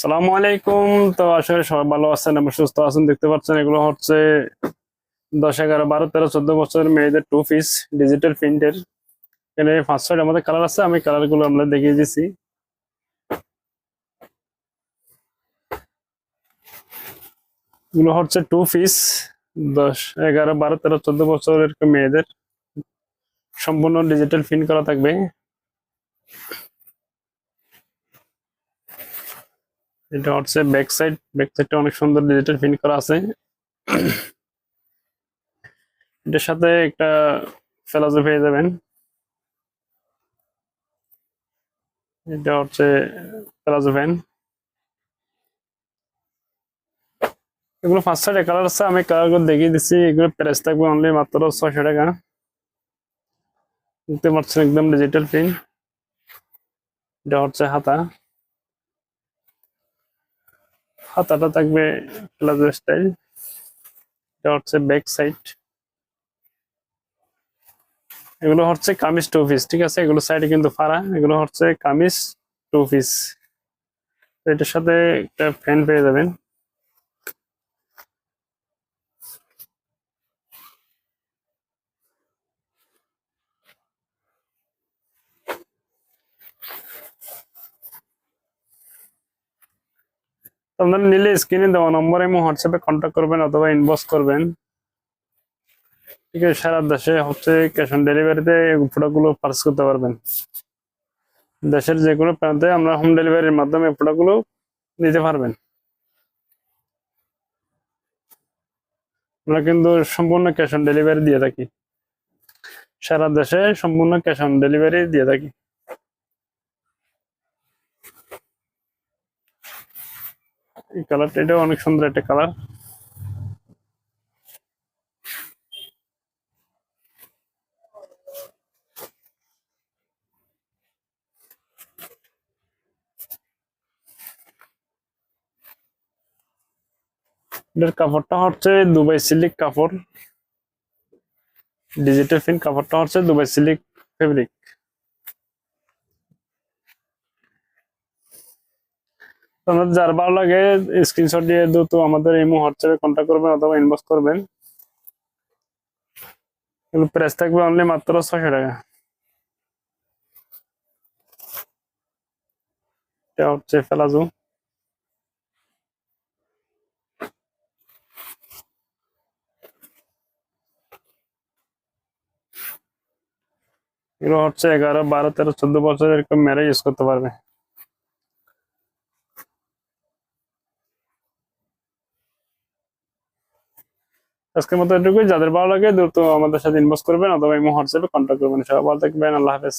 সালামু আলাইকুম। তো আসলে সবাই ভালো আছেন এবং সুস্থ আছেন। দেখতে পাচ্ছেন এগুলো হচ্ছে দশ, এগারো, বারো, তেরো, চোদ্দ বছরের মেয়েদের টু পিস ডিজিটাল প্রিন্টের এখানে পাঁচ ছয়টা আমাদের কালার আছে, আমি কালারগুলো আমরা দেখিয়ে দিছি। এগুলো হচ্ছে টু পিস দশ, এগারো, বারো, তেরো, চোদ্দ বছরের মেয়েদের। সম্পূর্ণ ডিজিটাল প্রিন্ট করা থাকবে। এটা হচ্ছে ব্যাক সাইড ব্যাক সাইডটা অনেক সুন্দর ডিজিটাল প্রিন্ট করা আছে। এটার সাথে একটা ফেলাজো পেয়ে যাবেন। এটা হচ্ছে ফেলাজো ফ্যান এগুলো পাঁচ ছয়টা কালার আছে, আমি কালারগুলো দেখিয়ে দিচ্ছি। এগুলো প্রাইস থাকবে অনলি মাত্র ছয়শো টাকা। দেখতে পাচ্ছেন একদম ডিজিটাল প্রিন্ট এটা হচ্ছে হাতা। হাতাটা থাকবে প্লাজো স্টাইল এটা হচ্ছে ব্যাক সাইড এগুলো হচ্ছে কামিজ টু পিস ঠিক আছে? এগুলো সাইডে কিন্তু ফাড়া। এগুলো হচ্ছে কামিজ টু পিস এটার সাথে একটা ফ্যান পেয়ে যাবেন। আপনারা নিলে স্ক্রিনে দেওয়া নম্বরে হোয়াটসঅ্যাপে কন্ট্যাক্ট করবেন অথবা ইনবক্স করবেন। ঠিক আছে, সারা দেশে হচ্ছে ক্যাশ অন ডেলিভারিতে প্রোডাক্টগুলো পার্স করতে পারবেন। দেশের যে কোনো প্রান্তে আমরা হোম ডেলিভারির মাধ্যমে প্রোডাক্টগুলো নিতে পারবেন। আমরা কিন্তু সম্পূর্ণ ক্যাশ অন ডেলিভারি দিয়ে থাকি। সারা দেশে সম্পূর্ণ ক্যাশ অন ডেলিভারি দিয়ে থাকি। এই কালারটা, এটাও অনেক সুন্দর একটা কালার। এটার কাপড়টা হচ্ছে দুবাই সিল্ক কাপড়। ডিজিটাল ফিন কাপড়টা হচ্ছে দুবাই সিল্ক ফেব্রিক। আপনাদের যার ভালো লাগে স্ক্রিনশট দিয়ে দ্রুত আমাদের এই হোয়াটসঅ্যাপে কন্ট্যাক্ট করবেন অথবা ইনবক্স করবেন। এগুলো প্রাইস থাকবে অনলি মাত্র ছশো টাকা। হচ্ছে ফেলাজু এগুলো হচ্ছে এগারো, বারো, তেরো, চোদ্দ বছর এরকম মেরে ইউজ করতে পারবে। আজকের মতো এটুকুই। যাদের ভালো লাগে দ্রুত আমাদের সাথে ইনবক্স করবেন অথবা এই হোয়াটসঅ্যাপে কন্ট্যাক্ট করবেন। সবাই ভালো থাকবেন। আল্লাহ হাফেজ।